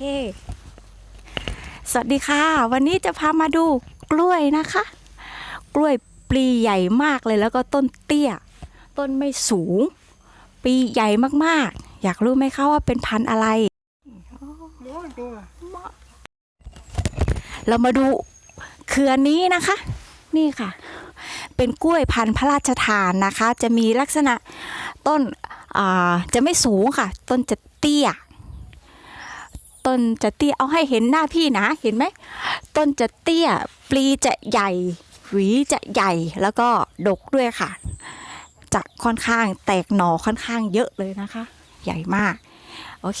เค สวัสดีค่ะ วันนี้จะพามาดูกล้วยนะคะ กล้วยปลีใหญ่มากเลยแล้วก็ต้นเตี้ย ต้นไม่สูงปลีใหญ่มากๆ อยากรู้ไหมคะว่าเป็นพันธุ์อะไร เรามาดูเครือนี้นะคะ นี่ค่ะ เป็นกล้วยพันธุ์พระราชทานนะคะ จะมีลักษณะต้นจะไม่สูงค่ะ ต้นจะเตี้ย ต้นจะเตี้ยเอาให้เห็นหน้าพี่นะเห็นไหมต้นจะเตี้ยปลีจะใหญ่ หวีจะใหญ่แล้วก็ดกด้วยค่ะ จะค่อนข้างแตกหน่อค่อนข้างเยอะเลยนะคะ ใหญ่มากโอเค